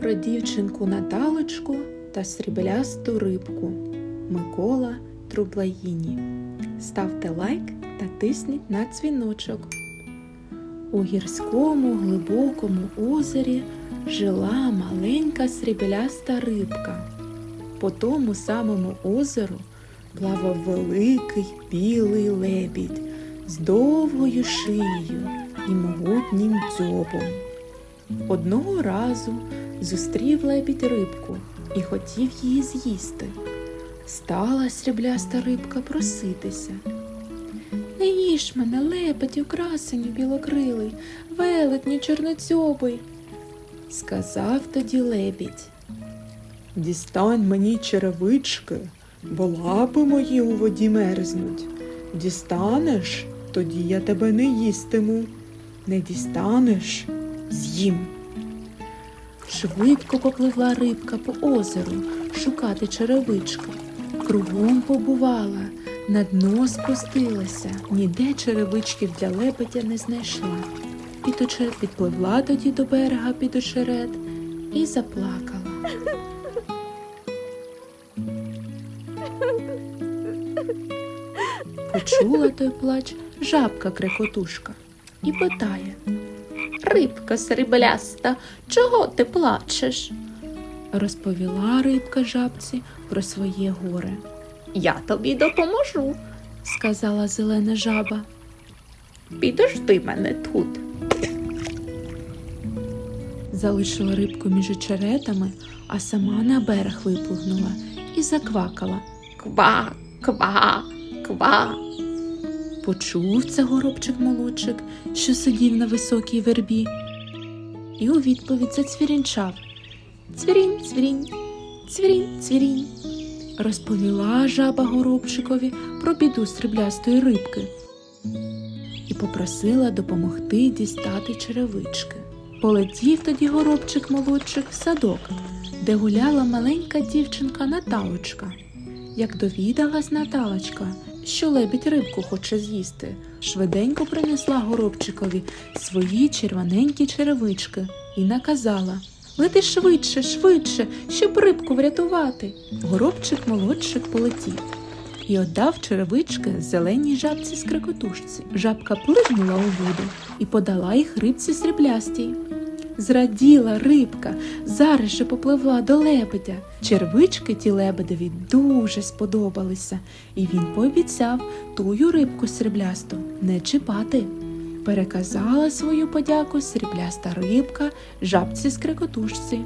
Про дівчинку Наталочку та сріблясту рибку Микола Трублаїні. Ставте лайк та тисніть на дзвіночок. У гірському глибокому озері жила маленька срібляста рибка. По тому самому озеру плавав великий білий лебідь з довгою шиєю і могутнім дзьобом. Одного разу зустрів лебідь рибку і хотів її з'їсти. Стала срібляста рибка проситися. Не їж мене, лебедю, красеню білокрилий, велетню чорноцьобий, сказав тоді лебідь. Дістань мені черевички, бо лапи мої у воді мерзнуть. Дістанеш, тоді я тебе не їстиму. Не дістанеш, з'їм. Швидко попливла рибка по озеру шукати черевички. Кругом побувала, на дно спустилася, ніде черевичків для лебедя не знайшла. Підочер підпливла тоді до берега під очерет і заплакала. Почула той плач жабка крекотушка і питає. Рибка срібляста, чого ти плачеш? Розповіла рибка жабці про своє горе. Я тобі допоможу, сказала зелена жаба. Підожди мене тут. Залишила рибку між очеретами, а сама на берег виплигнула і заквакала. Ква, ква, ква. Почув це горобчик молодчик, що сидів на високій вербі, і у відповідь зацвірінчав. Цвірінь, цвірінь, цвірінь, цвірінь. Розповіла жаба горобчикові про біду сріблястої рибки і попросила допомогти дістати черевички. Полетів тоді горобчик молодчик в садок, де гуляла маленька дівчинка Наталочка. Як довідалась Наталочка, що лебідь рибку хоче з'їсти, швиденько принесла горобчикові свої червоненькі черевички і наказала Лети швидше, швидше, щоб рибку врятувати. Горобчик молодчик полетів і отдав черевички зеленій жабці скрикотушці. Жабка плигнула у воду і подала їх рибці сріблястій. Зраділа рибка, зараз же попливла до лебедя. Червички ті лебедеві дуже сподобалися, і він пообіцяв тую рибку сріблясту не чіпати. Переказала свою подяку срібляста рибка жабці скрикотушці.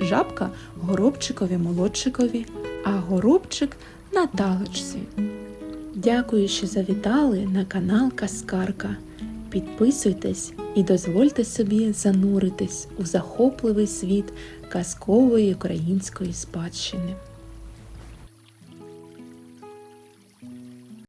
Жабка горобчикові молодчикові, а горобчик Наталочці. Дякую, що завітали на канал Каскарка. Підписуйтесь і дозвольте собі зануритись у захопливий світ казкової української спадщини.